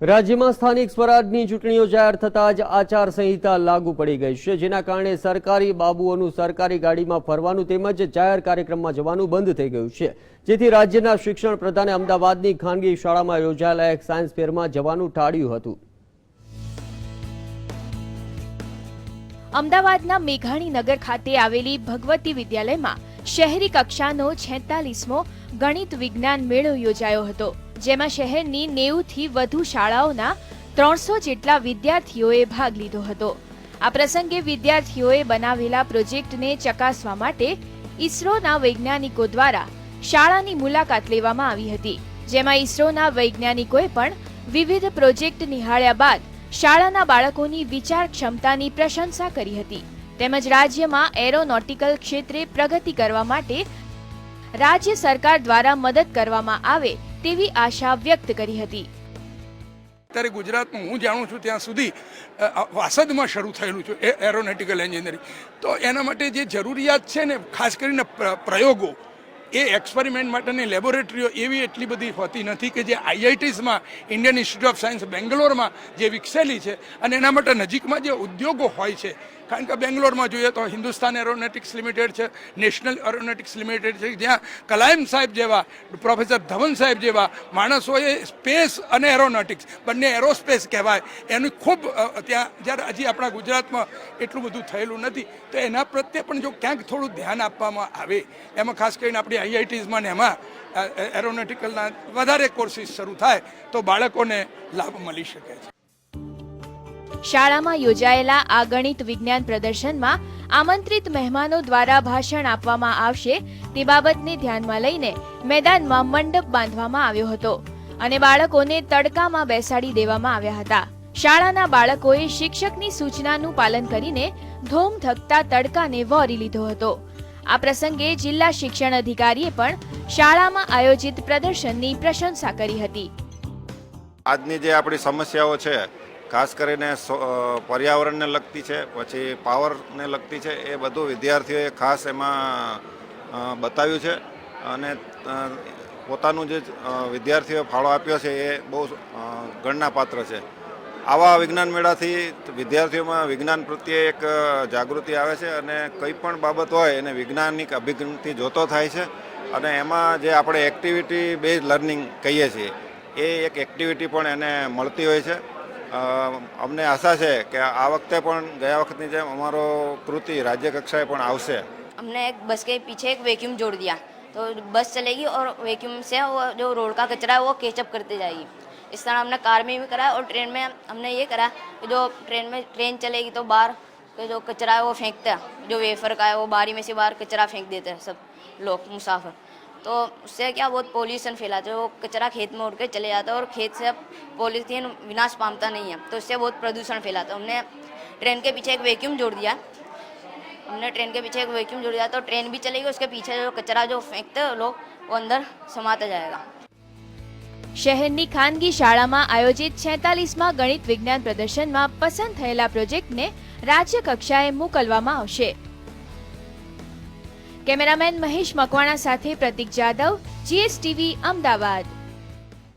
રાજ્યમાં સ્થાનિક સ્વરાજની ચૂંટણીઓ જાહેર થતાં જ આચારસંહિતા લાગુ પડી ગઈ છે, જેના કારણે સરકારી બાબુઓનું સરકારી ગાડીમાં ફરવાનું તેમજ જાહેર કાર્યક્રમમાં જવાનું બંધ થઈ ગયું છે. જેથી રાજ્યના શિક્ષણ પ્રધાને અમદાવાદની ખાનગી શાળામાં યોજાયેલા એક સાયન્સ ફેરમાં જવાનું ટાળ્યું હતું. અમદાવાદના મેઘાણીનગર ખાતે આવેલી ભગવતી વિદ્યાલયમાં શહેરી કક્ષાનો છેતાલીસમો ગણિત વિજ્ઞાન મેળો યોજાયો હતો. જેમાં શહેરની નેવુંથી વધુ શાળાઓના ત્રણસો જેટલા વિદ્યાર્થીઓએ ભાગ લીધો હતો. આ પ્રસંગે વિદ્યાર્થીઓએ બનાવેલા પ્રોજેક્ટને ચકાસવા માટે ઇસરોના વૈજ્ઞાનિકો દ્વારા શાળાની મુલાકાત લેવામાં આવી હતી, જેમાં ઇસરોના વૈજ્ઞાનિકોએ પણ વિવિધ પ્રોજેક્ટ નિહાળ્યા બાદ શાળાના બાળકોની વિચાર ક્ષમતાની પ્રશંસા કરી હતી. તેમજ રાજ્યમાં એરોનોટિકલ ક્ષેત્રે પ્રગતિ કરવા માટે રાજ્ય સરકાર દ્વારા મદદ કરવામાં આવે તેવી આશા વ્યક્ત કરી હતી. અત્યારે ગુજરાતમાં હું જાણું છું ત્યાં સુધી વાસદમાં શરૂ થયેલું છે એરોનેટિકલ એન્જિનિયરિંગ તો એના માટે જે જરૂરિયાત છે ને, ખાસ કરીને પ્ર- પ્રયોગો એ એક્સપેરિમેન્ટ માટેની લેબોરેટરીઓ એવી એટલી બધી હોતી નથી કે જે આઈઆઈટીસમાં ઇન્ડિયન ઇન્સ્ટિટ્યૂટ ઓફ સાયન્સ બેંગ્લોરમાં જે વિકસેલી છે અને એના માટે નજીકમાં જે ઉદ્યોગો હોય છે. કારણ કે બેંગ્લોરમાં જોઈએ તો હિન્દુસ્તાન એરોનેટિક્સ લિમિટેડ છે, નેશનલ એરોનેટિક્સ લિમિટેડ છે, જ્યાં કલાયમ સાહેબ જેવા, પ્રોફેસર ધવન સાહેબ જેવા માણસોએ સ્પેસ અને એરોનોટિક્સ, બંને એરોસ્પેસ કહેવાય. એનું ખૂબ ત્યાં જ્યારે હજી આપણા ગુજરાતમાં એટલું બધું થયેલું નથી, તો એના પ્રત્યે પણ જો ક્યાંક થોડું ધ્યાન આપવામાં આવે, એમાં ખાસ કરીને આપણી આઈઆઈટીઝમાં ને એમાં એરોનોટિકલના વધારે કોર્સિસ શરૂ થાય તો બાળકોને લાભ મળી શકે છે. શાળામાં યોજાયેલા આ ગણિત વિજ્ઞાન પ્રદર્શનમાં આમંત્રિત મહેમાનો દ્વારા ભાષણ આપવામાં આવશે તે બાબતને ધ્યાનમાં લઈને મેદાનમાં મંડપ બાંધવામાં આવ્યો હતો અને બાળકોને તડકામાં બેસાડી દેવામાં આવ્યા હતા. શાળાના બાળકોએ શિક્ષકની સૂચનાનું પાલન કરીને ધોમ થકતા તડકાને વોરી લીધો હતો. આ પ્રસંગે જિલ્લા શિક્ષણ અધિકારીએ પણ શાળામાં આયોજિત પ્રદર્શનની પ્રશંસા કરી હતી. આજની જે આપણી સમસ્યાઓ છે, ખાસ કરીને પર્યાવરણને લગતી છે, પછી પાવરને લગતી છે, એ બધું વિદ્યાર્થીઓએ ખાસ એમાં બતાવ્યું છે અને પોતાનું જે વિદ્યાર્થીઓએ ફાળો આપ્યો છે એ બહુ ગણના પાત્ર છે. આવા વિજ્ઞાન મેળાથી વિદ્યાર્થીઓમાં વિજ્ઞાન પ્રત્યે એક અ, જાગૃતિ આવે છે અને કંઈ પણ બાબત હોય એને વૈજ્ઞાનિક અભિગમથી જોતો થાય છે અને એમાં જે આપણે એક્ટિવિટી બેઝ લર્નિંગ કહીએ છીએ એ એક એક્ટિવિટી પણ એને મળતી હોય છે અ, અમને આશા છે કે આ વખતે પણ ગયા વખતની જેમ અમારો કૃતિ રાજ્ય કક્ષાએ પણ આવશે हमने एक बस के पीछे एक वैक्यूम जोड़ दिया तो बस चलेगी और वैक्यूम से वो जो रोड का कचरा है वो केचअप करते जाएगी इस तरह हमने कार में भी करा और ट्रेन में हमने ये करा कि जो ट्रेन में, ट्रेन चलेगी तो बाहर जो कचरा है वो फेंकते हैं। जो वेफर का है वो बारी में से बाहर कचरा फेंक देते हैं सब लोग, मुसाफिर। तो उससे क्या बहुत पोल्यूशन फैलाता है। वो कचरा खेत में उड़ के चले जाता है और खेत से अब पॉलीथीन विनाश पामता नहीं है। तो इससे बहुत प्रदूषण फैलाता है। हमने ट्रेन के पीछे एक वैक्यूम जोड़ दिया। हमने ट्रेन के पीछे एक वैक्यूम जोड़ दिया तो ट्रेन भी चलेगी, उसके पीछे जो कचरा जो फेंकते हैं लोग, वो अंदर समाता जाएगा। શહેરની ખાનગી શાળામાં આયોજિત છેતાલીસમાં ગણિત વિજ્ઞાન પ્રદર્શનમાં પસંદ થયેલા પ્રોજેક્ટને રાજ્ય કક્ષાએ મોકલવામાં આવશે. કેમેરામેન મહેશ મકવાણા સાથે પ્રતિક જાદવ, જીએસટીવી, અમદાવાદ.